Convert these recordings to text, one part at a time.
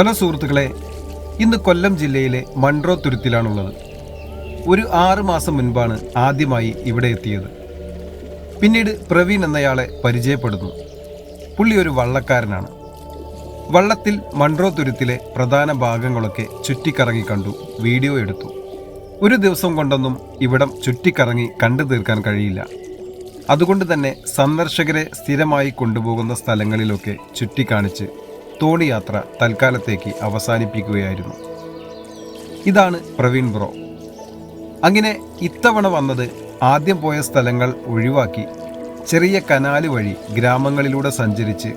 Hello സുഹൃത്തുക്കളെ ഇന്ന് കൊല്ലം ജില്ലയിലെ മൺട്രോ തുരുത്തിലാണുള്ളത്. ഒരു ആറ് മാസം മുൻപാണ് ആദ്യമായി ഇവിടെ എത്തിയത്. പിന്നീട് പ്രവീൺ എന്നയാളെ പരിചയപ്പെടുന്നു. പുള്ളി ഒരു വള്ളക്കാരനാണ്. വള്ളത്തിൽ മൺട്രോ തുരുത്തിലെ പ്രധാന ഭാഗങ്ങളൊക്കെ ചുറ്റിക്കറങ്ങി കണ്ടു വീഡിയോ എടുത്തു. ഒരു ദിവസം കൊണ്ടൊന്നും ഇവിടം ചുറ്റിക്കറങ്ങി കണ്ടു തീർക്കാൻ കഴിയില്ല. അതുകൊണ്ട് തന്നെ സന്ദർശകരെ സ്ഥിരമായി കൊണ്ടുപോകുന്ന സ്ഥലങ്ങളിലൊക്കെ ചുറ്റിക്കാണിച്ച് തോണി യാത്ര തൽക്കാലത്തേക്ക് അവസാനിപ്പിക്കുകയായിരുന്നു. ഇതാണ് പ്രവീൺ ബ്രോ. അങ്ങനെ ഇത്തവണ വന്നത് ആദ്യം പോയ സ്ഥലങ്ങൾ ഒഴിവാക്കി ചെറിയ കനാല് വഴി ഗ്രാമങ്ങളിലൂടെ സഞ്ചരിച്ച്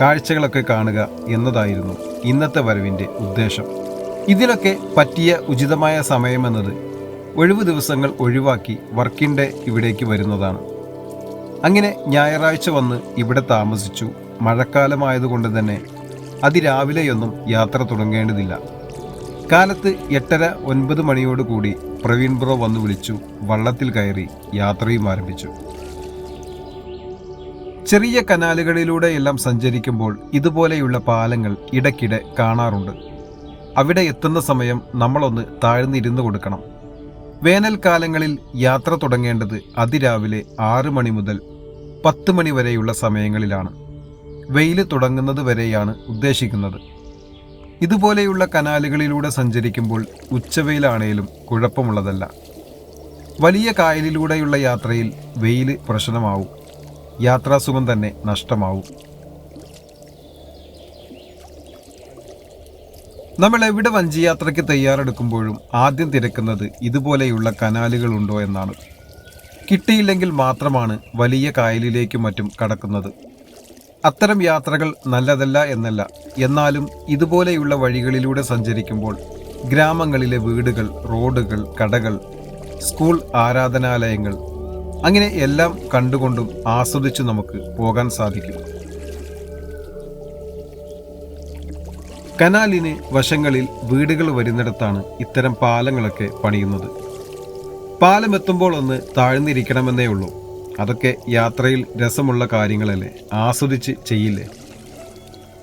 കാഴ്ചകളൊക്കെ കാണുക എന്നതായിരുന്നു ഇന്നത്തെ വരവിന്റെ ഉദ്ദേശം. ഇതിനൊക്കെ പറ്റിയ ഉചിതമായ സമയമെന്നത് ഒഴിവു ദിവസങ്ങൾ ഒഴിവാക്കി വർക്കിന്റെ ഇവിടേക്ക് വരുന്നതാണ്. അങ്ങനെ ഞായറാഴ്ച വന്ന് ഇവിടെ താമസിച്ചു. മഴക്കാലമായതുകൊണ്ട് തന്നെ അതിരാവിലെയൊന്നും യാത്ര തുടങ്ങേണ്ടതില്ല. കാലത്ത് എട്ടര ഒൻപത് മണിയോടുകൂടി പ്രവീൺ ബ്രോ വന്നു വിളിച്ചു വള്ളത്തിൽ കയറി യാത്രയും ആരംഭിച്ചു. ചെറിയ കനാലുകളിലൂടെ എല്ലാം സഞ്ചരിക്കുമ്പോൾ ഇതുപോലെയുള്ള പാലങ്ങൾ ഇടയ്ക്കിടെ കാണാറുണ്ട്. അവിടെ എത്തുന്ന സമയം നമ്മളൊന്ന് താഴ്ന്നിരുന്നു കൊടുക്കണം. വേനൽക്കാലങ്ങളിൽ യാത്ര തുടങ്ങേണ്ടത് അതിരാവിലെ ആറ് മണി മുതൽ പത്ത് മണി വരെയുള്ള സമയങ്ങളിലാണ്. വെയിൽ തുടങ്ങുന്നത് വരെയാണ് ഉദ്ദേശിക്കുന്നത്. ഇതുപോലെയുള്ള കനാലുകളിലൂടെ സഞ്ചരിക്കുമ്പോൾ ഉച്ചവെയിലാണേലും കുഴപ്പമുള്ളതല്ല. വലിയ കായലിലൂടെയുള്ള യാത്രയിൽ വെയിൽ പ്രശ്നമാവും. യാത്രാസുഖം തന്നെ നഷ്ടമാവും. നമ്മൾ എവിടെ വഞ്ചിയാത്രയ്ക്ക് തയ്യാറെടുക്കുമ്പോഴും ആദ്യം തിരക്കുന്നത് ഇതുപോലെയുള്ള കനാലുകളുണ്ടോ എന്നാണ്. കിട്ടിയില്ലെങ്കിൽ മാത്രമാണ് വലിയ കായലിലേക്കും മറ്റും കടക്കുന്നത്. അത്തരം യാത്രകൾ നല്ലതല്ല എന്നല്ല. എന്നാലും ഇതുപോലെയുള്ള വഴികളിലൂടെ സഞ്ചരിക്കുമ്പോൾ ഗ്രാമങ്ങളിലെ വീടുകൾ റോഡുകൾ കടകൾ സ്കൂൾ ആരാധനാലയങ്ങൾ അങ്ങനെ എല്ലാം കണ്ടുകൊണ്ടും ആസ്വദിച്ചു നമുക്ക് പോകാൻ സാധിക്കും. കനാലിന് വശങ്ങളിൽ വീടുകൾ വരുന്നിടത്താണ് ഇത്തരം പാലങ്ങളൊക്കെ പണിയുന്നത്. പാലമെത്തുമ്പോൾ ഒന്ന് താഴ്ന്നിരിക്കണമെന്നേ ഉള്ളൂ. അതൊക്കെ യാത്രയിൽ രസമുള്ള കാര്യങ്ങളല്ലേ? ആസ്വദിച്ച് ചെയ്യില്ലേ?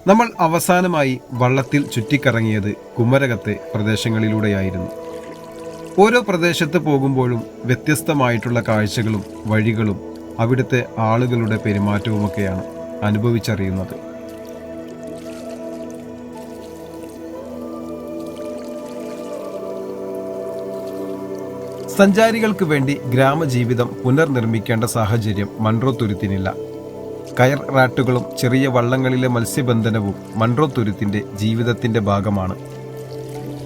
നമ്മൾ അവസാനമായി വള്ളത്തിൽ ചുറ്റിക്കറങ്ങിയത് കുമരകത്തെ പ്രദേശങ്ങളിലൂടെയായിരുന്നു. ഓരോ പ്രദേശത്ത് പോകുമ്പോഴും വ്യത്യസ്തമായിട്ടുള്ള കാഴ്ചകളും വഴികളും അവിടുത്തെ ആളുകളുടെ പെരുമാറ്റവുമൊക്കെയാണ് അനുഭവിച്ചറിയുന്നത്. സഞ്ചാരികൾക്ക് വേണ്ടി ഗ്രാമജീവിതം പുനർനിർമ്മിക്കേണ്ട സാഹചര്യം മൺട്രോ തുരുത്തിനില്ല. കയർ റാട്ടുകളും ചെറിയ വള്ളങ്ങളിലെ മത്സ്യബന്ധനവും മൺട്രോ തുരുത്തിന്റെ ജീവിതത്തിന്റെ ഭാഗമാണ്.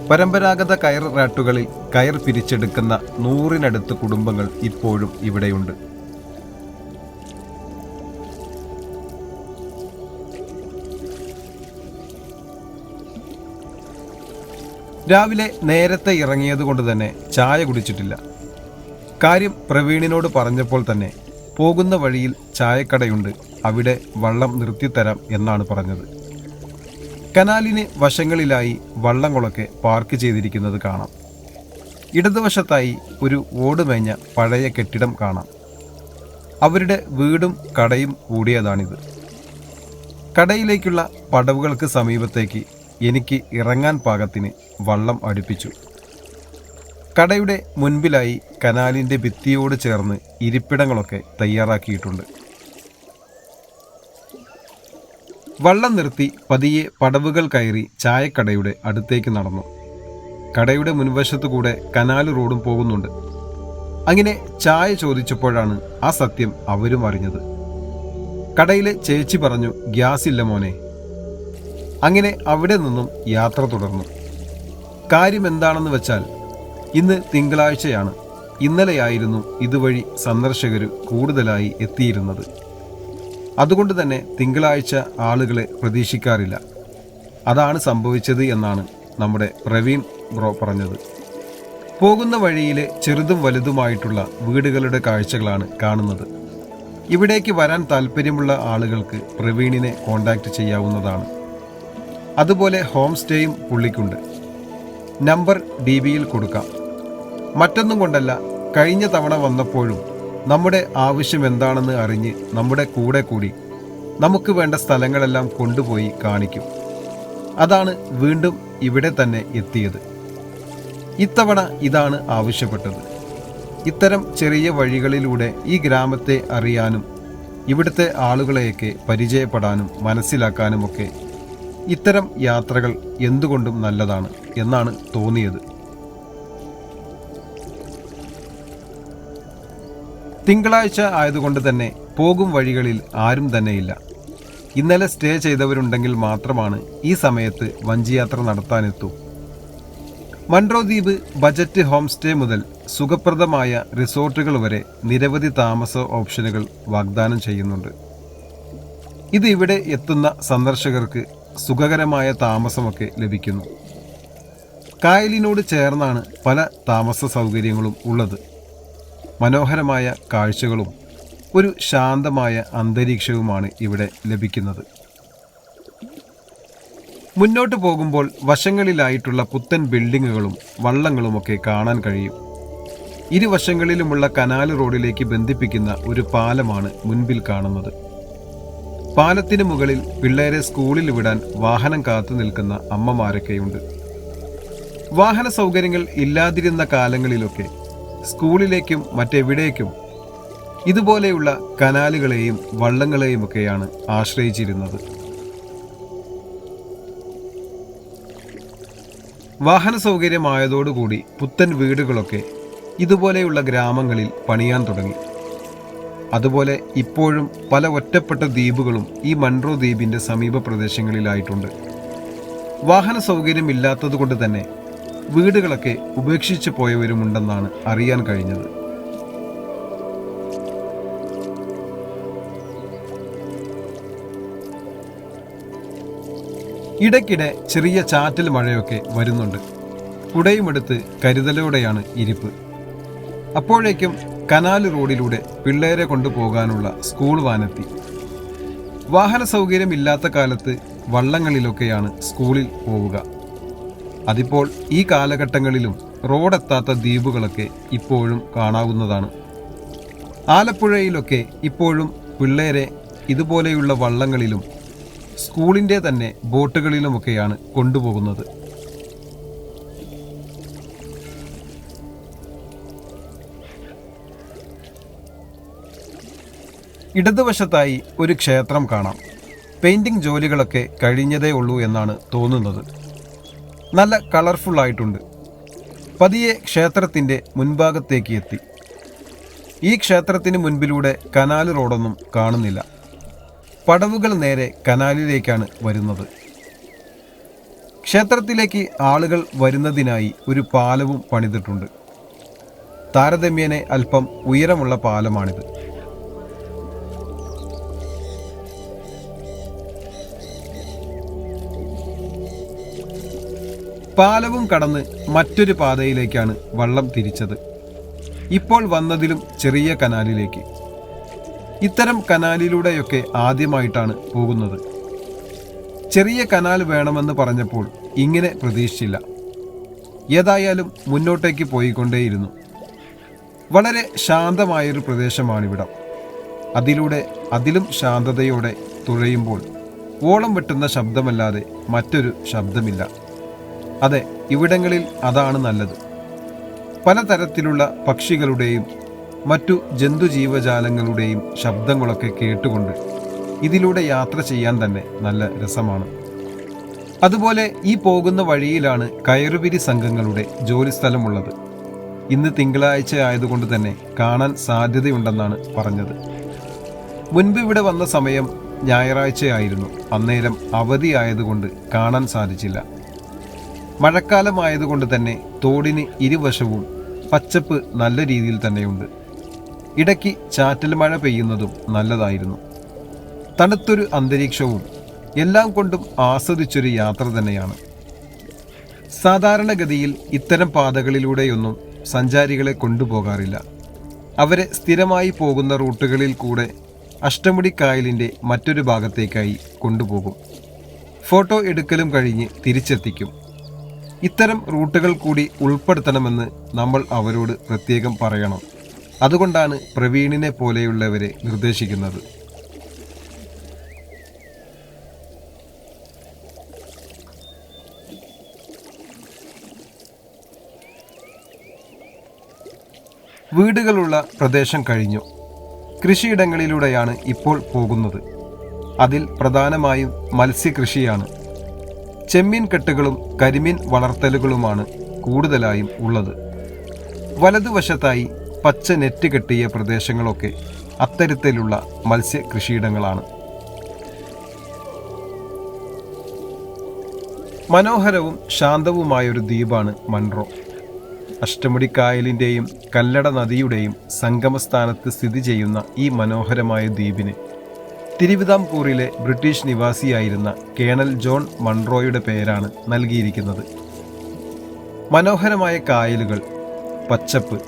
പരമ്പരാഗത കയർ റാട്ടുകളിൽ കയർ പിരിച്ചെടുക്കുന്ന നൂറിനടുത്ത് കുടുംബങ്ങൾ ഇപ്പോഴും ഇവിടെയുണ്ട്. രാവിലെ നേരത്തെ ഇറങ്ങിയതുകൊണ്ട് തന്നെ ചായ കുടിച്ചിട്ടില്ല. കാര്യം പ്രവീണിനോട് പറഞ്ഞപ്പോൾ തന്നെ പോകുന്ന വഴിയിൽ ചായക്കടയുണ്ട് അവിടെ വള്ളം നിർത്തിത്തരാം എന്നാണ് പറഞ്ഞത്. കനാലിന് വശങ്ങളിലായി വള്ളങ്ങളൊക്കെ പാർക്ക് ചെയ്തിരിക്കുന്നത് കാണാം. ഇടതുവശത്തായി ഒരു ഓടുമേഞ്ഞ പഴയ കെട്ടിടം കാണാം. അവരുടെ വീടും കടയും കൂടിയതാണിത്. കടയിലേക്കുള്ള പടവുകൾക്ക് സമീപത്തേക്ക് എനിക്ക് ഇറങ്ങാൻ പാകത്തിന് വള്ളം അടുപ്പിച്ചു. കടയുടെ മുൻപിലായി കനാലിന്റെ ഭിത്തിയോട് ചേർന്ന് ഇരിപ്പിടങ്ങളൊക്കെ തയ്യാറാക്കിയിട്ടുണ്ട്. വള്ളം നിർത്തി പതിയെ പടവുകൾ കയറി ചായക്കടയുടെ അടുത്തേക്ക് നടന്നു. കടയുടെ മുൻവശത്തു കൂടെ കനാൽ റോഡും പോകുന്നുണ്ട്. അങ്ങനെ ചായ ചോദിച്ചപ്പോഴാണ് ആ സത്യം അവരും അറിഞ്ഞത്. കടയിലെ ചേച്ചി പറഞ്ഞു ഗ്യാസ് ഇല്ല മോനെ അങ്ങനെ അവിടെ നിന്നും യാത്ര തുടർന്നു. കാര്യം എന്താണെന്ന് വെച്ചാൽ ഇന്ന് തിങ്കളാഴ്ചയാണ്. ഇന്നലെയായിരുന്നു ഇതുവഴി സന്ദർശകർ കൂടുതലായി എത്തിയിരുന്നത്. അതുകൊണ്ട് തന്നെ തിങ്കളാഴ്ച ആളുകളെ പ്രതീക്ഷിക്കാറില്ല. അതാണ് സംഭവിച്ചത് എന്നാണ് നമ്മുടെ പ്രവീൺ ബ്രോ പറഞ്ഞത്. പോകുന്ന വഴിയിലെ ചെറുതും വലുതുമായിട്ടുള്ള വീടുകളുടെ കാഴ്ചകളാണ് കാണുന്നത്. ഇവിടേക്ക് വരാൻ താല്പര്യമുള്ള ആളുകൾക്ക് പ്രവീണിനെ കോൺടാക്റ്റ് ചെയ്യാവുന്നതാണ്. അതുപോലെ ഹോം സ്റ്റേയും പുള്ളിക്കുണ്ട്. നമ്പർ ഡി ബിയിൽ കൊടുക്കാം. മറ്റൊന്നും കൊണ്ടല്ല കഴിഞ്ഞ തവണ വന്നപ്പോഴും നമ്മുടെ ആവശ്യം എന്താണെന്ന് അറിഞ്ഞ് നമ്മുടെ കൂടെ കൂടി നമുക്ക് വേണ്ട സ്ഥലങ്ങളെല്ലാം കൊണ്ടുപോയി കാണിക്കും. അതാണ് വീണ്ടും ഇവിടെ തന്നെ എത്തിയത്. ഇത്തവണ ഇതാണ് ആവശ്യപ്പെട്ടത്. ഇത്തരം ചെറിയ വഴികളിലൂടെ ഈ ഗ്രാമത്തെ അറിയാനും ഇവിടുത്തെ ആളുകളെയൊക്കെ പരിചയപ്പെടാനും മനസ്സിലാക്കാനുമൊക്കെ ഇത്തരം യാത്രകൾ എന്തുകൊണ്ടും നല്ലതാണ് എന്നാണ് തോന്നിയത്. തിങ്കളാഴ്ച ആയതുകൊണ്ട് തന്നെ പോകും വഴികളിൽ ആരും തന്നെയില്ല. ഇന്നലെ സ്റ്റേ ചെയ്തവരുണ്ടെങ്കിൽ മാത്രമാണ് ഈ സമയത്ത് വഞ്ചിയാത്ര നടത്താനെത്തൂ. മൺട്രോ ദ്വീപ് ബജറ്റ് ഹോം സ്റ്റേ മുതൽ സുഖപ്രദമായ റിസോർട്ടുകൾ വരെ നിരവധി താമസ ഓപ്ഷനുകൾ വാഗ്ദാനം ചെയ്യുന്നുണ്ട്. ഇത് ഇവിടെ എത്തുന്ന സന്ദർശകർക്ക് സുഖകരമായ താമസമൊക്കെ ലഭിക്കുന്നു. കായലിനോട് ചേർന്നാണ് പല താമസ സൗകര്യങ്ങളും ഉള്ളത്. മനോഹരമായ കാഴ്ചകളും ഒരു ശാന്തമായ അന്തരീക്ഷവുമാണ് ഇവിടെ ലഭിക്കുന്നത്. മുന്നോട്ട് പോകുമ്പോൾ വശങ്ങളിലായിട്ടുള്ള പുത്തൻ ബിൽഡിങ്ങുകളും വള്ളങ്ങളുമൊക്കെ കാണാൻ കഴിയും. ഇരുവശങ്ങളിലുമുള്ള കനാൽ റോഡിലേക്ക് ബന്ധിപ്പിക്കുന്ന ഒരു പാലമാണ് മുൻപിൽ കാണുന്നത്. പാലത്തിന് മുകളിൽ പിള്ളേരെ സ്കൂളിൽ വിടാൻ വാഹനം കാത്തു നിൽക്കുന്ന അമ്മമാരൊക്കെയുണ്ട്. വാഹന സൗകര്യങ്ങൾ ഇല്ലാതിരുന്ന കാലങ്ങളിലൊക്കെ സ്കൂളിലേക്കും മറ്റെവിടേക്കും ഇതുപോലെയുള്ള കനാലുകളെയും വള്ളങ്ങളെയുമൊക്കെയാണ് ആശ്രയിച്ചിരുന്നത്. വാഹന സൗകര്യമായതോടുകൂടി പുത്തൻ വീടുകളൊക്കെ ഇതുപോലെയുള്ള ഗ്രാമങ്ങളിൽ പണിയാൻ തുടങ്ങി. അതുപോലെ ഇപ്പോഴും പല ഒറ്റപ്പെട്ട ദ്വീപുകളും ഈ മൺട്രോ ദ്വീപിന്റെ സമീപ പ്രദേശങ്ങളിലായിട്ടുണ്ട്. വാഹന സൗകര്യമില്ലാത്തതുകൊണ്ട് തന്നെ വീടുകളൊക്കെ ഉപേക്ഷിച്ചു പോയവരുമുണ്ടെന്നാണ് അറിയാൻ കഴിഞ്ഞത്. ഇടയ്ക്കിടെ ചെറിയ ചാറ്റൽ മഴയൊക്കെ വരുന്നുണ്ട്. കുടയുമെടുത്ത് കരുതലോടെയാണ് ഇരിപ്പ്. അപ്പോഴേക്കും കനാൽ റോഡിലൂടെ പിള്ളേരെ കൊണ്ടുപോകാനുള്ള സ്കൂൾ വാനെത്തി. വാഹന സൗകര്യമില്ലാത്ത കാലത്ത് വള്ളങ്ങളിലൊക്കെയാണ് സ്കൂളിൽ പോവുക. അതിപ്പോൾ ഈ കാലഘട്ടങ്ങളിലും റോഡെത്താത്ത ദ്വീപുകളൊക്കെ ഇപ്പോഴും കാണാവുന്നതാണ്. ആലപ്പുഴയിലൊക്കെ ഇപ്പോഴും പിള്ളേരെ ഇതുപോലെയുള്ള വള്ളങ്ങളിലും സ്കൂളിന്റെ തന്നെ ബോട്ടുകളിലുമൊക്കെയാണ് കൊണ്ടുപോകുന്നത്. ഇടതുവശത്തായി ഒരു ക്ഷേത്രം കാണാം. പെയിന്റിംഗ് ജോലികളൊക്കെ കഴിഞ്ഞതേ ഉള്ളൂ എന്നാണ് തോന്നുന്നത്. നല്ല കളർഫുൾ ആയിട്ടുണ്ട്. പതിയെ ക്ഷേത്രത്തിന്റെ മുൻഭാഗത്തേക്ക് എത്തി. ഈ ക്ഷേത്രത്തിന് മുൻപിലൂടെ കനാൽ റോഡൊന്നും കാണുന്നില്ല. പടവുകൾ നേരെ കനാലിലേക്കാണ് വരുന്നത്. ക്ഷേത്രത്തിലേക്ക് ആളുകൾ വരുന്നതിനായി ഒരു പാലവും പണിതിട്ടുണ്ട്. താരതമ്യേനെ അല്പം ഉയരമുള്ള പാലമാണിത്. പാലവും കടന്ന് മറ്റൊരു പാതയിലേക്കാണ് വള്ളം തിരിച്ചത്. ഇപ്പോൾ വന്നതിലും ചെറിയ കനാലിലേക്ക്. ഇത്തരം കനാലിലൂടെയൊക്കെ ആദ്യമായിട്ടാണ് പോകുന്നത്. ചെറിയ കനാൽ വേണമെന്ന് പറഞ്ഞപ്പോൾ ഇങ്ങനെ പ്രതീക്ഷിച്ചില്ല. ഏതായാലും മുന്നോട്ടേക്ക് പോയിക്കൊണ്ടേയിരുന്നു. വളരെ ശാന്തമായൊരു പ്രദേശമാണിവിടം. അതിലൂടെ അതിലും ശാന്തതയോടെ തുഴയുമ്പോൾ ഓളം വെട്ടുന്ന ശബ്ദമല്ലാതെ മറ്റൊരു ശബ്ദമില്ല. അതെ ഇവിടങ്ങളിൽ അതാണ് നല്ലത്. പലതരത്തിലുള്ള പക്ഷികളുടെയും മറ്റു ജന്തുജീവജാലങ്ങളുടെയും ശബ്ദങ്ങളൊക്കെ കേട്ടുകൊണ്ട് ഇതിലൂടെ യാത്ര ചെയ്യാൻ തന്നെ നല്ല രസമാണ്. അതുപോലെ ഈ പോകുന്ന വഴിയിലാണ് കയറുപിരി സംഘങ്ങളുടെ ജോലിസ്ഥലമുള്ളത്. ഇന്ന് തിങ്കളാഴ്ച ആയതുകൊണ്ട് തന്നെ കാണാൻ സാധ്യതയുണ്ടെന്നാണ് പറഞ്ഞത്. മുൻപ് ഇവിടെ വന്ന സമയം ഞായറാഴ്ചയായിരുന്നു. അന്നേരം അവധിയായതുകൊണ്ട് കാണാൻ സാധിച്ചില്ല. മഴക്കാലമായതുകൊണ്ട് തന്നെ തോടിന് ഇരുവശവും പച്ചപ്പ് നല്ല രീതിയിൽ തന്നെയുണ്ട്. ഇടയ്ക്ക് ചാറ്റൽ മഴ പെയ്യുന്നതും നല്ലതായിരുന്നു. തണുത്തൊരു അന്തരീക്ഷവും എല്ലാം കൊണ്ടും ആസ്വദിച്ചൊരു യാത്ര തന്നെയാണ്. സാധാരണഗതിയിൽ ഇത്തരം പാതകളിലൂടെയൊന്നും സഞ്ചാരികളെ കൊണ്ടുപോകാറില്ല. അവരെ സ്ഥിരമായി പോകുന്ന റൂട്ടുകളിൽ കൂടെ അഷ്ടമുടി കായലിന്റെ മറ്റൊരു ഭാഗത്തേക്കായി കൊണ്ടുപോകും. ഫോട്ടോ എടുക്കലും കഴിഞ്ഞ് തിരിച്ചെത്തിക്കും. ഇത്തരം റൂട്ടുകൾ കൂടി ഉൾപ്പെടുത്തണമെന്ന് നമ്മൾ അവരോട് പ്രത്യേകം പറയണം. അതുകൊണ്ടാണ് പ്രവീണിനെ പോലെയുള്ളവരെ നിർദ്ദേശിക്കുന്നത്. വീടുകളുള്ള പ്രദേശം കഴിഞ്ഞു. കൃഷിയിടങ്ങളിലൂടെയാണ് ഇപ്പോൾ പോകുന്നത്. അതിൽ പ്രധാനമായും മത്സ്യകൃഷിയാണ്. ചെമ്മീൻ കെട്ടുകളും കരിമീൻ വളർത്തലുകളുമാണ് കൂടുതലായും ഉള്ളത്. വലതുവശത്തായി പച്ച നെറ്റ് കെട്ടിയ പ്രദേശങ്ങളൊക്കെ അത്തരത്തിലുള്ള മത്സ്യകൃഷിയിടങ്ങളാണ്. മനോഹരവും ശാന്തവുമായൊരു ദ്വീപാണ് മൺറോ. അഷ്ടമുടിക്കായലിന്റെയും കല്ലട നദിയുടെയും സംഗമസ്ഥാനത്ത് സ്ഥിതി ചെയ്യുന്ന ഈ മനോഹരമായ ദ്വീപിന് തിരുവിതാംകൂറിലെ ബ്രിട്ടീഷ് നിവാസിയായിരുന്ന കേണൽ ജോൺ മൺറോയുടെ പേരാണ് നൽകിയിരിക്കുന്നത്. മനോഹരമായ കായലുകൾ പച്ചപ്പ്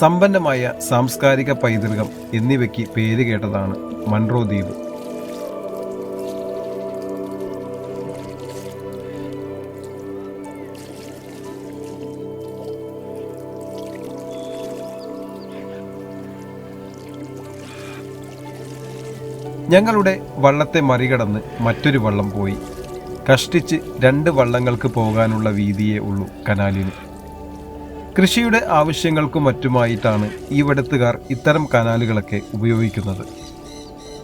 സമ്പന്നമായ സാംസ്കാരിക പൈതൃകം എന്നിവയ്ക്ക് പേരുകേട്ടതാണ് മൺറോ ദ്വീപ്. ഞങ്ങളുടെ വള്ളത്തെ മറികടന്ന് മറ്റൊരു വള്ളം പോയി. കഷ്ടിച്ച് രണ്ട് വള്ളങ്ങൾക്ക് പോകാനുള്ള വീതിയേ ഉള്ളൂ കനാലിന്. കൃഷിയുടെ ആവശ്യങ്ങൾക്കും മറ്റുമായിട്ടാണ് ഇവിടത്തുകാർ ഇത്തരം കനാലുകളൊക്കെ ഉപയോഗിക്കുന്നത്.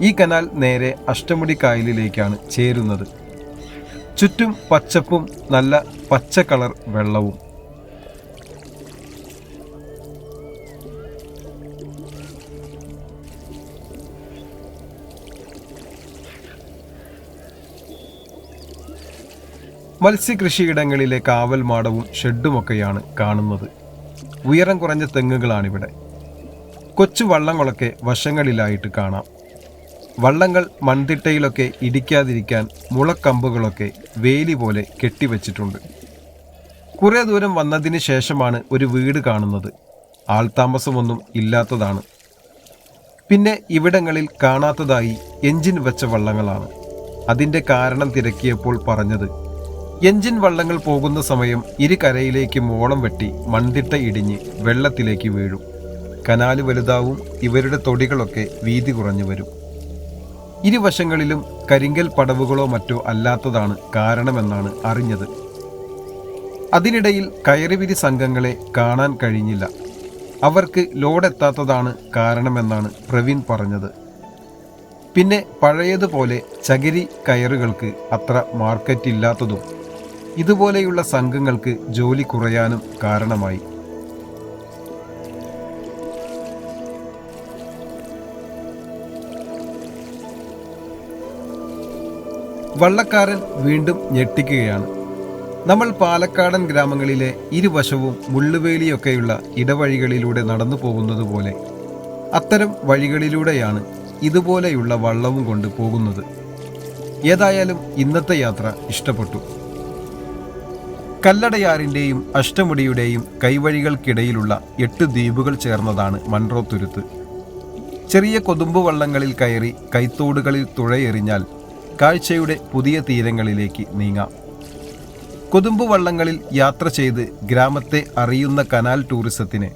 ഈ കനാൽ നേരെ അഷ്ടമുടി കായലിലേക്കാണ് ചേരുന്നത്. ചുറ്റും പച്ചപ്പും നല്ല പച്ച കളർ വെള്ളവും മത്സ്യകൃഷിയിടങ്ങളിലെ കാവൽ മാടവും ഷെഡുമൊക്കെയാണ് കാണുന്നത്. ഉയരം കുറഞ്ഞ തെങ്ങുകളാണിവിടെ. കൊച്ചു വള്ളങ്ങളൊക്കെ വശങ്ങളിലായിട്ട് കാണാം. വള്ളങ്ങൾ മൺതിട്ടയിലൊക്കെ ഇടിക്കാതിരിക്കാൻ മുളക്കമ്പുകളൊക്കെ വേലി പോലെ കെട്ടിവച്ചിട്ടുണ്ട്. കുറേ ദൂരം വന്നതിന് ശേഷമാണ് ഒരു വീട് കാണുന്നത്. ആൾതാമസമൊന്നും ഇല്ലാത്തതാണ്. പിന്നെ ഇവിടങ്ങളിൽ കാണാത്തതായി എഞ്ചിൻ വെച്ച വള്ളങ്ങളാണ്. അതിന്റെ കാരണം തിരക്കിയപ്പോൾ പറഞ്ഞത് എഞ്ചിൻ വള്ളങ്ങൾ പോകുന്ന സമയം ഇരു കരയിലേക്ക് മോളം വെട്ടി മൺതിട്ട ഇടിഞ്ഞ് വെള്ളത്തിലേക്ക് വീഴും. കനാല് വലുതാവും ഇവരുടെ തൊടികളൊക്കെ വീതി കുറഞ്ഞു വരും. ഇരുവശങ്ങളിലും കരിങ്കൽ പടവുകളോ മറ്റോ അല്ലാത്തതാണ് കാരണമെന്നാണ് അറിഞ്ഞത്. അതിനിടയിൽ കയറിവിരി സംഘങ്ങളെ കാണാൻ കഴിഞ്ഞില്ല. അവർക്ക് ലോഡെത്താത്തതാണ് കാരണമെന്നാണ് പ്രവീൺ പറഞ്ഞത്. പിന്നെ പഴയതുപോലെ ചകിരി കയറുകൾക്ക് അത്ര മാർക്കറ്റില്ലാത്തതും ഇതുപോലെയുള്ള സംഘങ്ങൾക്ക് ജോലി കുറയാനും കാരണമായി. വള്ളക്കാരൻ വീണ്ടും ഞെട്ടിക്കുകയാണ്. നമ്മൾ പാലക്കാടൻ ഗ്രാമങ്ങളിലെ ഇരുവശവും മുള്ളുവേലിയൊക്കെയുള്ള ഇടവഴികളിലൂടെ നടന്നു പോകുന്നത് പോലെ അത്തരം വഴികളിലൂടെയാണ് ഇതുപോലെയുള്ള വള്ളവും കൊണ്ട് പോകുന്നത്. ഏതായാലും ഇന്നത്തെ യാത്ര ഇഷ്ടപ്പെട്ടു. കല്ലടയാറിന്റെയും അഷ്ടമുടിയുടെയും കൈവഴികൾക്കിടയിലുള്ള എട്ട് ദ്വീപുകൾ ചേർന്നതാണ് മൺറോ തുരുത്ത്. ചെറിയ കൊതുമ്പ് വള്ളങ്ങളിൽ കയറി കൈത്തോടുകളിൽ തുഴയെറിഞ്ഞാൽ കാഴ്ചയുടെ പുതിയ തീരങ്ങളിലേക്ക് നീങ്ങാം. കൊതുമ്പ് വള്ളങ്ങളിൽ യാത്ര ചെയ്ത് ഗ്രാമത്തെ അറിയുന്ന കനാൽ ടൂറിസത്തിന്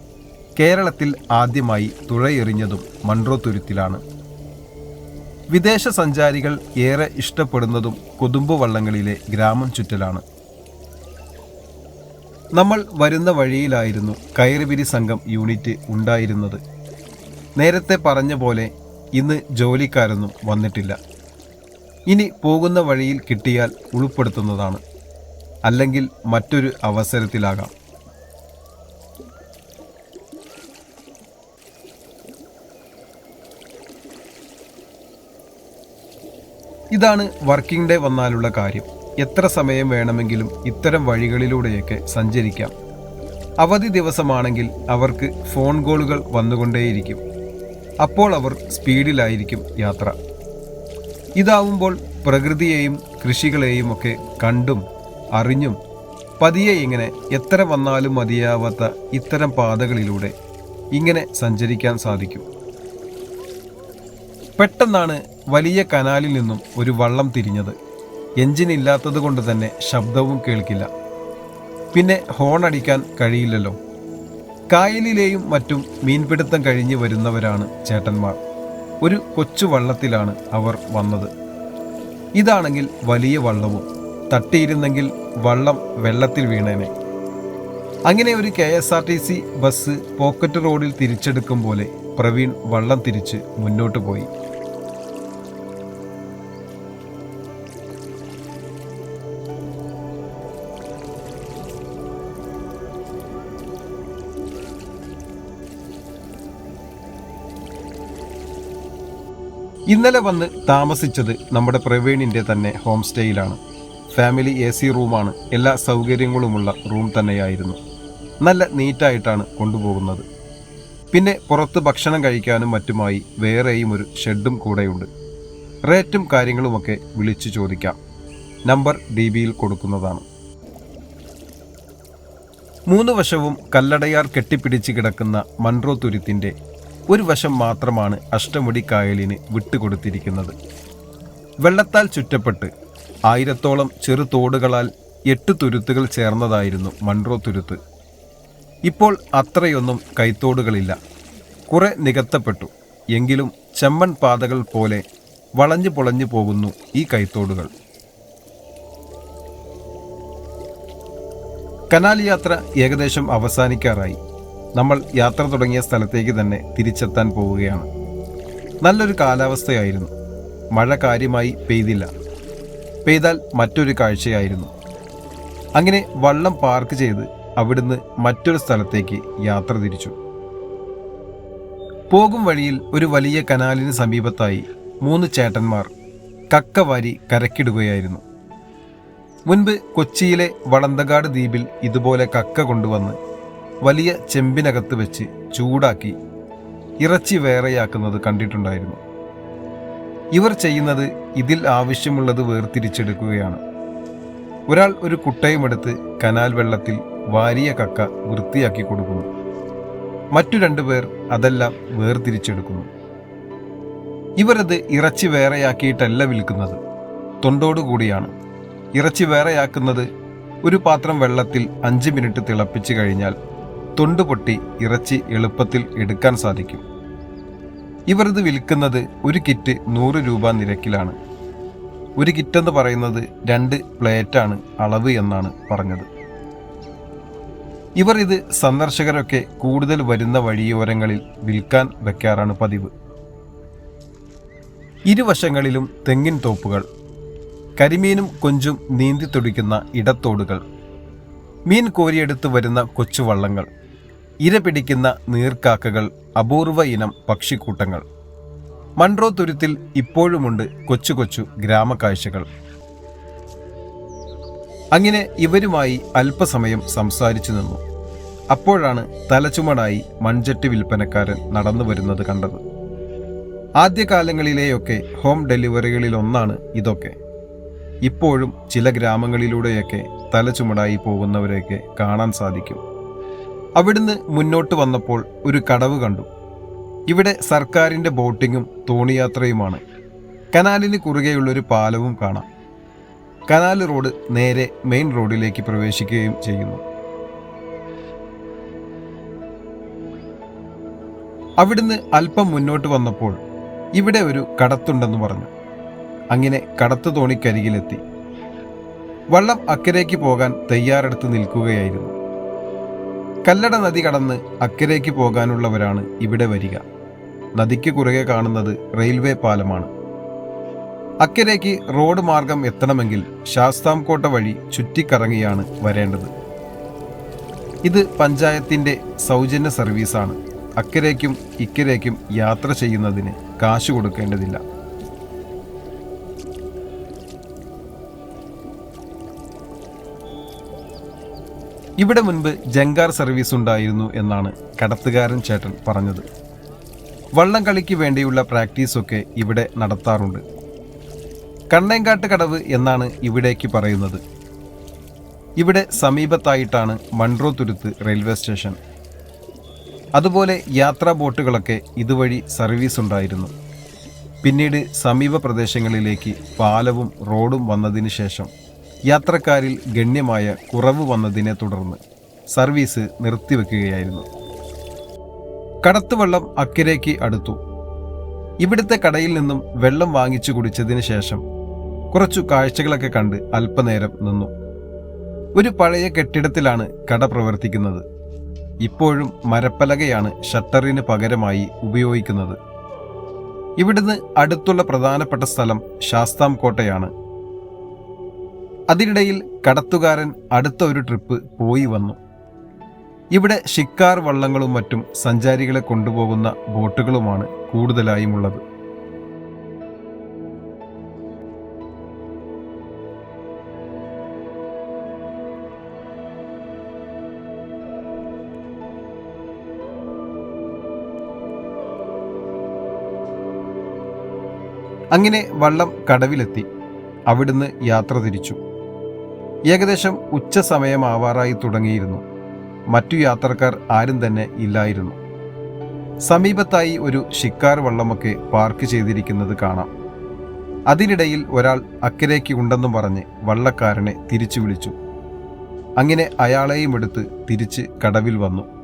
കേരളത്തിൽ ആദ്യമായി തുഴയെറിഞ്ഞതും മൺറോ തുരുത്തിലാണ്. വിദേശ സഞ്ചാരികൾ ഏറെ ഇഷ്ടപ്പെടുന്നതും കൊതുമ്പ് വള്ളങ്ങളിലെ ഗ്രാമം ചുറ്റലാണ്. നമ്മൾ വരുന്ന വഴിയിലായിരുന്നു കയറുപിരി സംഘം യൂണിറ്റ് ഉണ്ടായിരുന്നത്. നേരത്തെ പറഞ്ഞ പോലെ ഇന്ന് ജോലിക്കാരൊന്നും വന്നിട്ടില്ല. ഇനി പോകുന്ന വഴിയിൽ കിട്ടിയാൽ ഉൾപ്പെടുത്തുന്നതാണ്. അല്ലെങ്കിൽ മറ്റൊരു അവസരത്തിലാകാം. ഇതാണ് വർക്കിംഗ് ഡേ വന്നാലുള്ള കാര്യം. എത്ര സമയം വേണമെങ്കിലും ഇത്തരം വഴികളിലൂടെയൊക്കെ സഞ്ചരിക്കാം. അവധി ദിവസമാണെങ്കിൽ അവർക്ക് ഫോൺ കോളുകൾ വന്നുകൊണ്ടേയിരിക്കും. അപ്പോൾ അവർ സ്പീഡിലായിരിക്കും യാത്ര. ഇതാവുമ്പോൾ പ്രകൃതിയെയും കൃഷികളെയും ഒക്കെ കണ്ടും അറിഞ്ഞും പതിയെ ഇങ്ങനെ എത്ര വന്നാലും മതിയാവാത്ത ഇത്തരം പാതകളിലൂടെ ഇങ്ങനെ സഞ്ചരിക്കാൻ സാധിക്കും. പെട്ടെന്നാണ് വലിയ കനാലിൽ നിന്നും ഒരു വള്ളം തിരിഞ്ഞത്. എഞ്ചിൻ ഇല്ലാത്തത് കൊണ്ട് തന്നെ ശബ്ദവും കേൾക്കില്ല. പിന്നെ ഹോൺ അടിക്കാൻ കഴിയില്ലല്ലോ. കായലിലെയും മറ്റും മീൻപിടുത്തം കഴിഞ്ഞ് വരുന്നവരാണ് ചേട്ടന്മാർ. ഒരു കൊച്ചു വള്ളത്തിലാണ് അവർ വന്നത്. ഇതാണെങ്കിൽ വലിയ വള്ളവും. തട്ടിയിരുന്നെങ്കിൽ വള്ളം വെള്ളത്തിൽ വീണേനെ. അങ്ങനെ ഒരു K S R T C bus pocket റോഡിൽ തിരിച്ചെടുക്കും പോലെ പ്രവീൺ വള്ളം തിരിച്ച് മുന്നോട്ട് പോയി. ഇന്നലെ വന്ന് താമസിച്ചത് നമ്മുടെ പ്രവീണിന്റെ തന്നെ ഹോം സ്റ്റേയിലാണ് ഫാമിലി എ സി റൂമാണ് എല്ലാ സൗകര്യങ്ങളുമുള്ള റൂം തന്നെയായിരുന്നു. നല്ല നീറ്റായിട്ടാണ് കൊണ്ടുപോകുന്നത്. പിന്നെ പുറത്ത് ഭക്ഷണം കഴിക്കാനും മറ്റുമായി വേറെയും ഒരു ഷെഡും കൂടെയുണ്ട്. റേറ്റും കാര്യങ്ങളുമൊക്കെ വിളിച്ചു ചോദിക്കാം. നമ്പർ ഡി ബിയിൽ കൊടുക്കുന്നതാണ്. മൂന്ന് വശവും കല്ലടയാർ കെട്ടിപ്പിടിച്ച് കിടക്കുന്ന മൺറോ തുരുത്തിന്റെ ഒരു വശം മാത്രമാണ് അഷ്ടമുടി കായലിന് വിട്ടുകൊടുത്തിരിക്കുന്നത്. വെള്ളത്താൽ ചുറ്റപ്പെട്ട് ആയിരത്തോളം ചെറു തോടുകളാൽ എട്ട് തുരുത്തുകൾ ചേർന്നതായിരുന്നു മൺറോ തുരുത്ത്. ഇപ്പോൾ അത്രയൊന്നും കൈത്തോടുകളില്ല. കുറെ നികത്തപ്പെട്ടു. എങ്കിലും ചെമ്മൺ പാതകൾ പോലെ വളഞ്ഞു പൊളഞ്ഞു പോകുന്നു ഈ കൈത്തോടുകൾ. കനാൽ യാത്ര ഏകദേശം അവസാനിക്കാറായി. നമ്മൾ യാത്ര തുടങ്ങിയ സ്ഥലത്തേക്ക് തന്നെ തിരിച്ചെത്താൻ പോവുകയാണ്. നല്ലൊരു കാലാവസ്ഥയായിരുന്നു. മഴ കാര്യമായി പെയ്തില്ല. പെയ്താൽ മറ്റൊരു കാഴ്ചയായിരുന്നു. അങ്ങനെ വള്ളം പാർക്ക് ചെയ്ത് അവിടുന്ന് മറ്റൊരു സ്ഥലത്തേക്ക് യാത്ര തിരിച്ചു. പോകും വഴിയിൽ ഒരു വലിയ കനാലിന് സമീപത്തായി മൂന്ന് ചേട്ടന്മാർ കക്കവാരി കരക്കിടുകയായിരുന്നു. മുൻപ് കൊച്ചിയിലെ വളന്തകാട് ദ്വീപിൽ ഇതുപോലെ കക്ക കൊണ്ടുവന്ന് വലിയ ചെമ്പിനകത്ത് വെച്ച് ചൂടാക്കി ഇറച്ചി വേറെയാക്കുന്നത് കണ്ടിട്ടുണ്ടായിരുന്നു. ഇവർ ചെയ്യുന്നത് ഇതിൽ ആവശ്യമുള്ളത് വേർതിരിച്ചെടുക്കുകയാണ്. ഒരാൾ ഒരു കുട്ടയുമെടുത്ത് കനാൽ വെള്ളത്തിൽ വാരിയ കക്ക വൃത്തിയാക്കി കൊടുക്കുന്നു. മറ്റു രണ്ടുപേർ അതെല്ലാം വേർതിരിച്ചെടുക്കുന്നു. ഇവരത് ഇറച്ചി വേറെയാക്കിയിട്ടല്ല വിൽക്കുന്നത്. തൊണ്ടോടുകൂടിയാണ് ഇറച്ചി വേറെയാക്കുന്നത് ഒരു പാത്രം വെള്ളത്തിൽ അഞ്ച് മിനിറ്റ് തിളപ്പിച്ചു കഴിഞ്ഞാൽ തൊണ്ട് പൊട്ടി ഇറച്ചി എളുപ്പത്തിൽ എടുക്കാൻ സാധിക്കും. ഇവർ ഇത് വിൽക്കുന്നത് ഒരു കിറ്റ് നൂറ് രൂപ നിരക്കിലാണ്. ഒരു കിറ്റ് എന്ന് പറയുന്നത് രണ്ട് പ്ലേറ്റാണ് അളവ് എന്നാണ് പറഞ്ഞത്. ഇവർ ഇത് സന്ദർശകരൊക്കെ കൂടുതൽ വരുന്ന വഴിയോരങ്ങളിൽ വിൽക്കാൻ വെക്കാറാണ് പതിവ്. ഇരുവശങ്ങളിലും തെങ്ങിൻ തോപ്പുകൾ കരിമീനും കൊഞ്ചും നീന്തി തുടിക്കുന്ന ഇടത്തോടുകൾ മീൻ കോരിയെടുത്ത് വരുന്ന കൊച്ചുവള്ളങ്ങൾ ഇര പിടിക്കുന്ന നീർക്കാക്കകൾ അപൂർവ ഇനം പക്ഷിക്കൂട്ടങ്ങൾ. മൺട്രോ തുരുത്തിൽ ഇപ്പോഴുമുണ്ട് കൊച്ചു കൊച്ചു ഗ്രാമക്കാഴ്ചകൾ. അങ്ങനെ ഇവരുമായി അല്പസമയം സംസാരിച്ചു നിന്നു. അപ്പോഴാണ് തലച്ചുമടായി മൺചട്ടി വിൽപ്പനക്കാരൻ നടന്നു വരുന്നത് കണ്ടത്. ആദ്യകാലങ്ങളിലെയൊക്കെ ഹോം ഡെലിവറികളിലൊന്നാണ് ഇതൊക്കെ. ഇപ്പോഴും ചില ഗ്രാമങ്ങളിലൂടെയൊക്കെ തലചുമടായി പോകുന്നവരെയൊക്കെ കാണാൻ സാധിക്കും. അവിടുന്ന് മുന്നോട്ട് വന്നപ്പോൾ ഒരു കടവ് കണ്ടു. ഇവിടെ സർക്കാരിന്റെ ബോട്ടിങ്ങും തോണിയാത്രയുമാണ്. കനാലിന് കുറുകെയുള്ളൊരു പാലവും കാണാം. കനാൽ റോഡ് നേരെ മെയിൻ റോഡിലേക്ക് പ്രവേശിക്കുകയും ചെയ്യുന്നു. അവിടുന്ന് അല്പം മുന്നോട്ട് വന്നപ്പോൾ ഇവിടെ ഒരു കടത്തുണ്ടെന്ന് പറഞ്ഞു. അങ്ങനെ കടത്തു തോണിക്കരികിലെത്തി. വള്ളം അക്കരേക്ക് പോകാൻ തയ്യാറെടുത്ത് നിൽക്കുകയായിരുന്നു. കല്ലട നദി കടന്ന് അക്കരയ്ക്ക് പോകാനുള്ളവരാണ് ഇവിടെ വരിക. നദിക്ക് കുറുകെ കാണുന്നത് റെയിൽവേ പാലമാണ്. അക്കരയ്ക്ക് റോഡ് മാർഗം എത്തണമെങ്കിൽ ശാസ്താംകോട്ട വഴി ചുറ്റിക്കറങ്ങിയാണ് വരേണ്ടത്. ഇത് പഞ്ചായത്തിന്റെ സൗജന്യ സർവീസാണ്. അക്കരയ്ക്കും ഇക്കരയ്ക്കും യാത്ര ചെയ്യുന്നതിന് കാശ് കൊടുക്കേണ്ടതില്ല. ഇവിടെ മുൻപ് ജങ്കാർ സർവീസ് ഉണ്ടായിരുന്നു എന്നാണ് കടത്തുകാരൻ ചേട്ടൻ പറഞ്ഞത്. വള്ളം കളിക്ക് വേണ്ടിയുള്ള പ്രാക്ടീസൊക്കെ ഇവിടെ നടത്താറുണ്ട്. കണ്ണേങ്കാട്ട് കടവ് എന്നാണ് ഇവിടേക്ക് പറയുന്നത്. ഇവിടെ സമീപത്തായിട്ടാണ് മൺട്രോ തുരുത്ത് റെയിൽവേ സ്റ്റേഷൻ. അതുപോലെ യാത്രാ ബോട്ടുകളൊക്കെ ഇതുവഴി സർവീസ് ഉണ്ടായിരുന്നു. പിന്നീട് സമീപ പ്രദേശങ്ങളിലേക്ക് പാലവും റോഡും വന്നതിന് ശേഷം യാത്രക്കാരിൽ ഗണ്യമായ കുറവ് വന്നതിനെ തുടർന്ന് സർവീസ് നിർത്തിവെക്കുകയായിരുന്നു. കടത്തുവെള്ളം അക്കരയ്ക്ക് അടുത്തു. ഇവിടുത്തെ കടയിൽ നിന്നും വെള്ളം വാങ്ങിച്ചു കുടിച്ചതിന് ശേഷം കുറച്ചു കാഴ്ചകളൊക്കെ കണ്ട് അല്പനേരം നിന്നു. ഒരു പഴയ കെട്ടിടത്തിലാണ് കട പ്രവർത്തിക്കുന്നത്. ഇപ്പോഴും മരപ്പലകയാണ് ഷട്ടറിന് പകരമായി ഉപയോഗിക്കുന്നത്. ഇവിടുന്ന് അടുത്തുള്ള പ്രധാനപ്പെട്ട സ്ഥലം ശാസ്താം കോട്ടയാണ് അതിനിടയിൽ കടത്തുകാരൻ അടുത്ത ഒരു ട്രിപ്പ് പോയി വന്നു. ഇവിടെ ഷിക്കാർ വള്ളങ്ങളും മറ്റും സഞ്ചാരികളെ കൊണ്ടുപോകുന്ന ബോട്ടുകളുമാണ് കൂടുതലായും ഉള്ളത്. അങ്ങനെ വള്ളം കടവിലെത്തി. അവിടുന്ന് യാത്ര തിരിച്ചു. ഏകദേശം ഉച്ച സമയമാവാറായി തുടങ്ങിയിരുന്നു. മറ്റു യാത്രക്കാർ ആരും തന്നെ ഇല്ലായിരുന്നു. സമീപത്തായി ഒരു ഷിക്കാർ വള്ളമൊക്കെ പാർക്ക് ചെയ്തിരിക്കുന്നത് കാണാം. അതിനിടയിൽ ഒരാൾ അക്കരയ്ക്ക് ഉണ്ടെന്നും പറഞ്ഞ് വള്ളക്കാരനെ തിരിച്ചു വിളിച്ചു. അങ്ങനെ അയാളെയും എടുത്ത് തിരിച്ച് കടവിൽ വന്നു.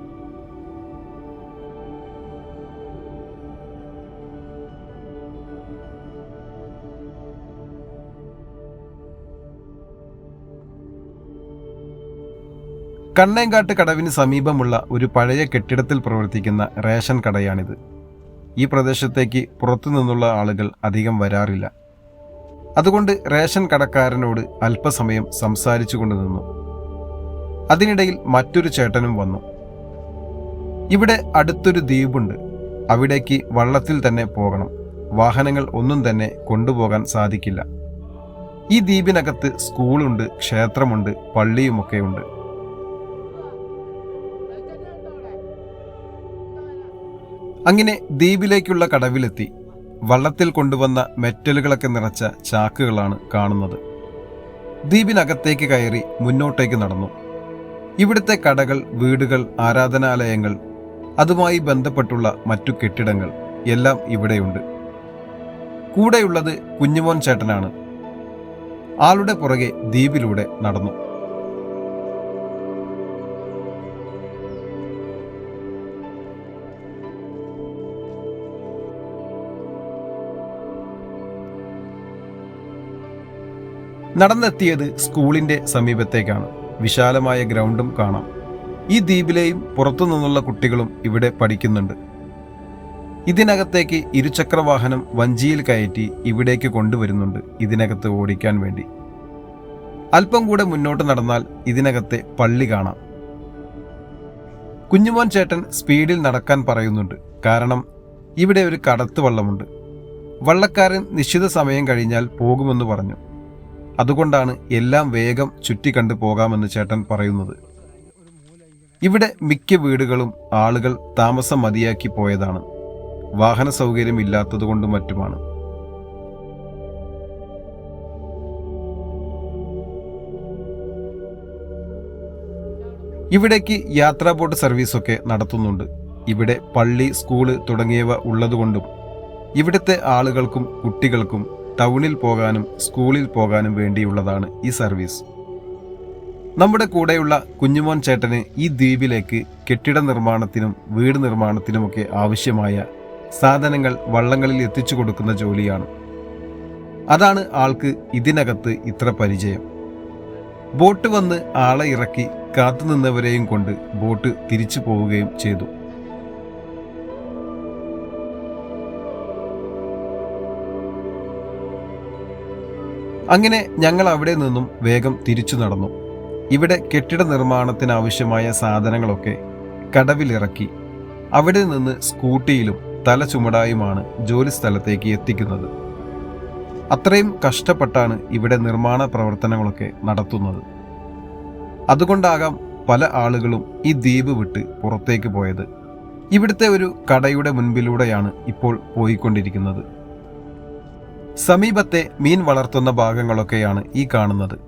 കണ്ണേങ്കാട്ട് കടവിന് സമീപമുള്ള ഒരു പഴയ കെട്ടിടത്തിൽ പ്രവർത്തിക്കുന്ന റേഷൻ കടയാണിത്. ഈ പ്രദേശത്തേക്ക് പുറത്തു നിന്നുള്ള ആളുകൾ അധികം വരാറില്ല. അതുകൊണ്ട് റേഷൻ കടക്കാരനോട് അല്പസമയം സംസാരിച്ചു കൊണ്ട് നിന്നു. അതിനിടയിൽ മറ്റൊരു ചേട്ടനും വന്നു. ഇവിടെ അടുത്തൊരു ദ്വീപുണ്ട്. അവിടേക്ക് വള്ളത്തിൽ തന്നെ പോകണം. വാഹനങ്ങൾ ഒന്നും തന്നെ കൊണ്ടുപോകാൻ സാധിക്കില്ല. ഈ ദ്വീപിനകത്ത് സ്കൂളുണ്ട് ക്ഷേത്രമുണ്ട് പള്ളിയുമൊക്കെയുണ്ട്. അങ്ങനെ ദ്വീപിലേക്കുള്ള കടവിലെത്തി. വള്ളത്തിൽ കൊണ്ടുവന്ന മെറ്റലുകളൊക്കെ നിറച്ച ചാക്കുകളാണ് കാണുന്നത്. ദ്വീപിനകത്തേക്ക് കയറി മുന്നോട്ടേക്ക് നടന്നു. ഇവിടുത്തെ കടകൾ വീടുകൾ ആരാധനാലയങ്ങൾ അതുമായി ബന്ധപ്പെട്ടുള്ള മറ്റു കെട്ടിടങ്ങൾ എല്ലാം ഇവിടെയുണ്ട്. കൂടെയുള്ളത് കുഞ്ഞുമോൻ ചേട്ടനാണ്. ആളുടെ പുറകെ ദ്വീപിലൂടെ നടന്നു. നടന്നെത്തിയത് സ്കൂളിന്റെ സമീപത്തേക്കാണ്. വിശാലമായ ഗ്രൗണ്ടും കാണാം. ഈ ദ്വീപിലെയും പുറത്തു നിന്നുള്ള കുട്ടികളും ഇവിടെ പഠിക്കുന്നുണ്ട്. ഇതിനകത്തേക്ക് ഇരുചക്രവാഹനം വഞ്ചിയിൽ കയറ്റി ഇവിടേക്ക് കൊണ്ടുവരുന്നുണ്ട് ഇതിനകത്ത് ഓടിക്കാൻ വേണ്ടി. അല്പം കൂടെ മുന്നോട്ട് നടന്നാൽ ഇതിനകത്തെ പള്ളി കാണാം. കുഞ്ഞുമോൻ ചേട്ടൻ സ്പീഡിൽ നടക്കാൻ പറയുന്നുണ്ട്. കാരണം ഇവിടെ ഒരു കടത്ത് വള്ളമുണ്ട്. വള്ളക്കാരൻ നിശ്ചിത സമയം കഴിഞ്ഞാൽ പോകുമെന്ന് പറഞ്ഞു. അതുകൊണ്ടാണ് എല്ലാം വേഗം ചുറ്റിക്കണ്ടു പോകാമെന്ന് ചേട്ടൻ പറയുന്നത്. ഇവിടെ മിക്ക വീടുകളും ആളുകൾ താമസം മതിയാക്കി പോയതാണ്. വാഹന സൗകര്യം ഇല്ലാത്തതുകൊണ്ടും മറ്റുമാണ്. ഇവിടേക്ക് യാത്രാ ബോട്ട് സർവീസൊക്കെ നടത്തുന്നുണ്ട്. ഇവിടെ പള്ളി സ്കൂൾ തുടങ്ങിയവ ഉള്ളതുകൊണ്ടും ഇവിടുത്തെ ആളുകൾക്കും കുട്ടികൾക്കും ടൗണിൽ പോകാനും സ്കൂളിൽ പോകാനും വേണ്ടിയുള്ളതാണ് ഈ സർവീസ്. നമ്മുടെ കൂടെയുള്ള കുഞ്ഞുമോൻ ചേട്ടന് ഈ ദ്വീപിലേക്ക് കെട്ടിട നിർമ്മാണത്തിനും വീട് നിർമ്മാണത്തിനുമൊക്കെ ആവശ്യമായ സാധനങ്ങൾ വള്ളങ്ങളിൽ എത്തിച്ചു കൊടുക്കുന്ന ജോലിയാണ്. അതാണ് ആൾക്ക് ഇതിനകത്ത് ഇത്ര പരിചയം. ബോട്ട് വന്ന് ആളെ ഇറക്കി കാത്തുനിന്നവരെയും കൊണ്ട് ബോട്ട് തിരിച്ചു പോവുകയും ചെയ്തു. അങ്ങനെ ഞങ്ങൾ അവിടെ നിന്നും വേഗം തിരിച്ചു നടന്നു. ഇവിടെ കെട്ടിട നിർമ്മാണത്തിനാവശ്യമായ സാധനങ്ങളൊക്കെ കടവിലിറക്കി അവിടെ നിന്ന് സ്കൂട്ടിയിലും തല ചുമടായുമാണ് ജോലി സ്ഥലത്തേക്ക് എത്തിക്കുന്നത്. അത്രയും കഷ്ടപ്പെട്ടാണ് ഇവിടെ നിർമ്മാണ പ്രവർത്തനങ്ങളൊക്കെ നടത്തുന്നത്. അതുകൊണ്ടാകാം പല ആളുകളും ഈ ദ്വീപ് വിട്ട് പുറത്തേക്ക് പോയത്. ഇവിടുത്തെ ഒരു കടയുടെ മുൻപിലൂടെയാണ് ഇപ്പോൾ പോയിക്കൊണ്ടിരിക്കുന്നത്. സമീപത്തെ മീൻ വളർത്തുന്ന ഭാഗങ്ങളൊക്കെയാണ് ഈ കാണുന്നത്.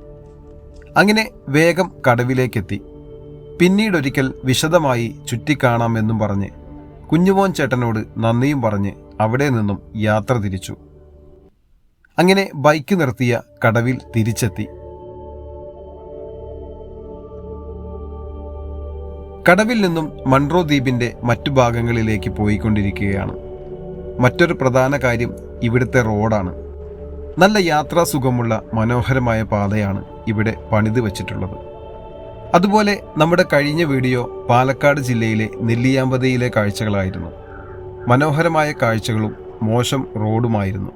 അങ്ങനെ വേഗം കടവിലേക്കെത്തി. പിന്നീടൊരിക്കൽ വിശദമായി ചുറ്റിക്കാണാമെന്നും പറഞ്ഞ് കുഞ്ഞുമോൻ ചേട്ടനോട് നന്ദിയും പറഞ്ഞ് അവിടെ നിന്നും യാത്ര തിരിച്ചു. അങ്ങനെ ബൈക്ക് നിർത്തിയ കടവിൽ തിരിച്ചെത്തി. കടവിൽ നിന്നും മൺട്രോ ദ്വീപിന്റെ മറ്റു ഭാഗങ്ങളിലേക്ക് പോയിക്കൊണ്ടിരിക്കുകയാണ്. മറ്റൊരു പ്രധാന കാര്യം ഇവിടുത്തെ റോഡാണ്. നല്ല യാത്രാസുഖമുള്ള മനോഹരമായ പാതയാണ് ഇവിടെ പണിത് വച്ചിട്ടുള്ളത്. അതുപോലെ നമ്മുടെ കഴിഞ്ഞ വീഡിയോ പാലക്കാട് ജില്ലയിലെ നെല്ലിയാമ്പതിയിലെ കാഴ്ചകളായിരുന്നു. മനോഹരമായ കാഴ്ചകളും മോശം റോഡുമായിരുന്നു.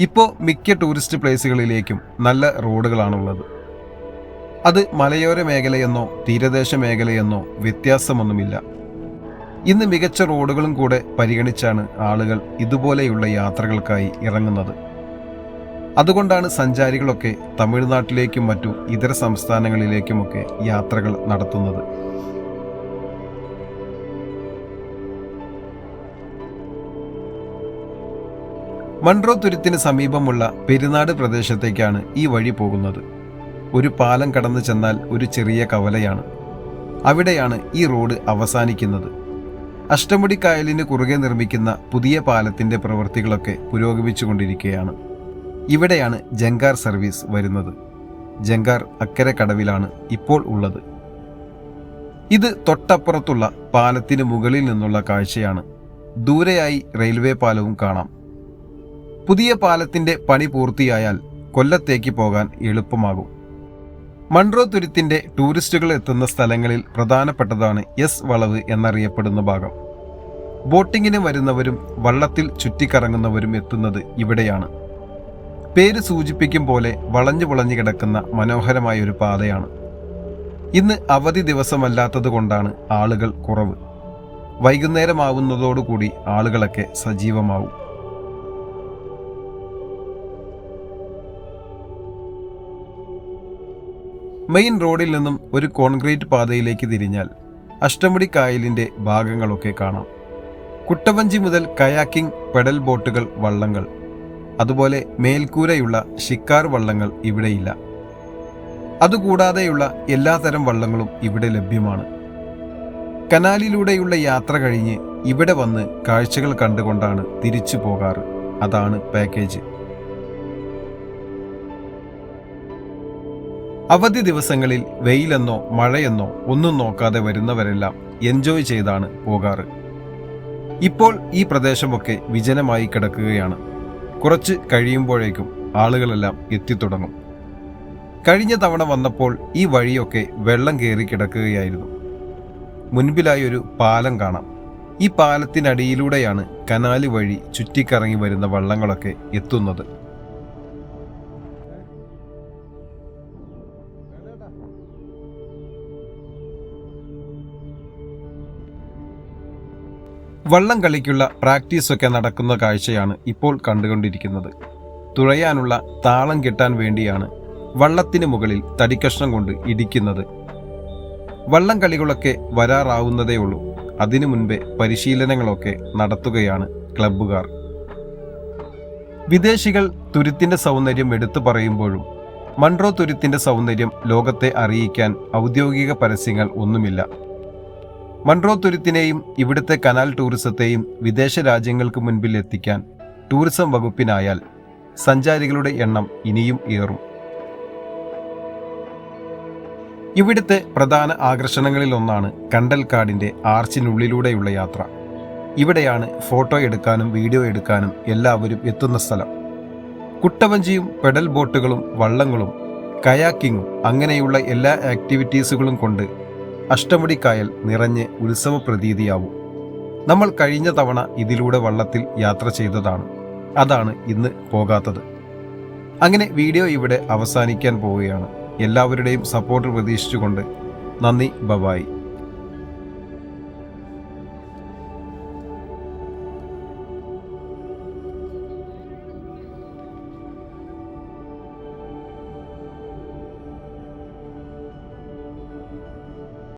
ഇപ്പോൾ മിക്ക ടൂറിസ്റ്റ് പ്ലേസുകളിലേക്കും നല്ല റോഡുകളാണുള്ളത്. അത് മലയോര മേഖലയെന്നോ തീരദേശ മേഖലയെന്നോ വ്യത്യാസമൊന്നുമില്ല. ഇന്ന് മികച്ച റോഡുകളും കൂടെ പരിഗണിച്ചാണ് ആളുകൾ ഇതുപോലെയുള്ള യാത്രകൾക്കായി ഇറങ്ങുന്നത്. അതുകൊണ്ടാണ് സഞ്ചാരികളൊക്കെ തമിഴ്നാട്ടിലേക്കും മറ്റു ഇതര സംസ്ഥാനങ്ങളിലേക്കുമൊക്കെ യാത്രകൾ നടത്തുന്നത്. മൺട്രോ തുരുത്തിന് സമീപമുള്ള പെരുന്നാട് പ്രദേശത്തേക്കാണ് ഈ വഴി പോകുന്നത്. ഒരു പാലം കടന്നു ചെന്നാൽ ഒരു ചെറിയ കവലയാണ്. അവിടെയാണ് ഈ റോഡ് അവസാനിക്കുന്നത്. അഷ്ടമുടി കായലിന് കുറുകെ നിർമ്മിക്കുന്ന പുതിയ പാലത്തിന്റെ പ്രവൃത്തികളൊക്കെ പുരോഗമിച്ചുകൊണ്ടിരിക്കുകയാണ്. ഇവിടെയാണ് ജങ്കാർ സർവീസ് വരുന്നത്. ജങ്കാർ അക്കരെ കടവിലാണ് ഇപ്പോൾ ഉള്ളത്. ഇത് തൊട്ടപ്പുറത്തുള്ള പാലത്തിന് മുകളിൽ നിന്നുള്ള കാഴ്ചയാണ്. ദൂരെയായി റെയിൽവേ പാലവും കാണാം. പുതിയ പാലത്തിന്റെ പണി പൂർത്തിയായാൽ കൊല്ലത്തേക്ക് പോകാൻ എളുപ്പമാകും. മൺട്രോ തുരുത്തിന്റെ ടൂറിസ്റ്റുകൾ എത്തുന്ന സ്ഥലങ്ങളിൽ പ്രധാനപ്പെട്ടതാണ് എസ് വളവ് എന്നറിയപ്പെടുന്ന ഭാഗം. ബോട്ടിങ്ങിന് വരുന്നവരും വള്ളത്തിൽ ചുറ്റിക്കറങ്ങുന്നവരും എത്തുന്നത് ഇവിടെയാണ്. പേര് സൂചിപ്പിക്കും പോലെ വളഞ്ഞു വളഞ്ഞു കിടക്കുന്ന മനോഹരമായ ഒരു പാതയാണ്. ഇന്ന് അവധി ദിവസമല്ലാത്തത് കൊണ്ടാണ് ആളുകൾ കുറവ്. വൈകുന്നേരമാവുന്നതോടുകൂടി ആളുകളൊക്കെ സജീവമാവും. മെയിൻ റോഡിൽ നിന്നും ഒരു കോൺക്രീറ്റ് പാതയിലേക്ക് തിരിഞ്ഞാൽ അഷ്ടമുടി കായലിന്റെ ഭാഗങ്ങളൊക്കെ കാണാം. കുട്ടവഞ്ചി മുതൽ കയാക്കിംഗ് പെഡൽ ബോട്ടുകൾ വള്ളങ്ങൾ അതുപോലെ മേൽക്കൂരയുള്ള ഷിക്കാർ വള്ളങ്ങൾ ഇവിടെയില്ല. അതുകൂടാതെയുള്ള എല്ലാതരം വള്ളങ്ങളും ഇവിടെ ലഭ്യമാണ്. കനാലിലൂടെയുള്ള യാത്ര കഴിഞ്ഞ് ഇവിടെ വന്ന് കാഴ്ചകൾ കണ്ടുകൊണ്ടാണ് തിരിച്ചു പോകാറ്. അതാണ് പാക്കേജ്. അവധി ദിവസങ്ങളിൽ വെയിലെന്നോ മഴയെന്നോ ഒന്നും നോക്കാതെ വരുന്നവരെല്ലാം എൻജോയ് ചെയ്താണ് പോകാറ്. ഇപ്പോൾ ഈ പ്രദേശമൊക്കെ വിജനമായി കിടക്കുകയാണ്. കുറച്ച് കഴിയുമ്പോഴേക്കും ആളുകളെല്ലാം എത്തിത്തുടങ്ങും. കഴിഞ്ഞ തവണ വന്നപ്പോൾ ഈ വഴിയൊക്കെ വെള്ളം കയറി കിടക്കുകയായിരുന്നു. മുൻപിലായി ഒരു പാലം കാണാം. ഈ പാലത്തിനടിയിലൂടെയാണ് കനാല് വഴി ചുറ്റിക്കറങ്ങി വരുന്ന വള്ളങ്ങളൊക്കെ എത്തുന്നത്. വള്ളം കളിക്കുള്ള പ്രാക്ടീസൊക്കെ നടക്കുന്ന കാഴ്ചയാണ് ഇപ്പോൾ കണ്ടുകൊണ്ടിരിക്കുന്നത്. തുഴയാനുള്ള താളം കെട്ടാൻ വേണ്ടിയാണ് വള്ളത്തിന് മുകളിൽ തടിക്കഷ്ണം കൊണ്ട് ഇടിക്കുന്നത്. വള്ളം കളികളൊക്കെ വരാറാവുന്നതേ ഉള്ളൂ. അതിനു മുൻപേ പരിശീലനങ്ങളൊക്കെ നടത്തുകയാണ് ക്ലബ്ബുകാർ. വിദേശികൾ തുരുത്തിന്റെ സൗന്ദര്യം എടുത്തു പറയുമ്പോഴും മൺട്രോ തുരുത്തിന്റെ സൗന്ദര്യം ലോകത്തെ അറിയിക്കാൻ ഔദ്യോഗിക പരസ്യങ്ങൾ ഒന്നുമില്ല. മൺട്രോ തുരുത്തിനെയും ഇവിടുത്തെ കനാൽ ടൂറിസത്തെയും വിദേശ രാജ്യങ്ങൾക്ക് മുൻപിൽ എത്തിക്കാൻ ടൂറിസം വകുപ്പിനായാൽ സഞ്ചാരികളുടെ എണ്ണം ഇനിയും ഏറും. ഇവിടുത്തെ പ്രധാന ആകർഷണങ്ങളിലൊന്നാണ് കണ്ടൽക്കാടിന്റെ ആർച്ചിനുള്ളിലൂടെയുള്ള യാത്ര. ഇവിടെയാണ് ഫോട്ടോ എടുക്കാനും വീഡിയോ എടുക്കാനും എല്ലാവരും എത്തുന്ന സ്ഥലം. കുട്ടവഞ്ചിയും പെഡൽ ബോട്ടുകളും വള്ളങ്ങളും കയാക്കിങ്ങും അങ്ങനെയുള്ള എല്ലാ ആക്ടിവിറ്റീസുകളും കൊണ്ട് അഷ്ടമുടിക്കായൽ നിറഞ്ഞ് ഉത്സവ പ്രതീതിയാവും നമ്മൾ കഴിഞ്ഞ തവണ ഇതിലൂടെ വള്ളത്തിൽ യാത്ര ചെയ്തതാണ്. അതാണ് ഇന്ന് പോകാത്തത്. അങ്ങനെ വീഡിയോ ഇവിടെ അവസാനിക്കാൻ പോവുകയാണ്. എല്ലാവരുടെയും സപ്പോർട്ട് പ്രതീക്ഷിച്ചുകൊണ്ട് നന്ദി ബബായി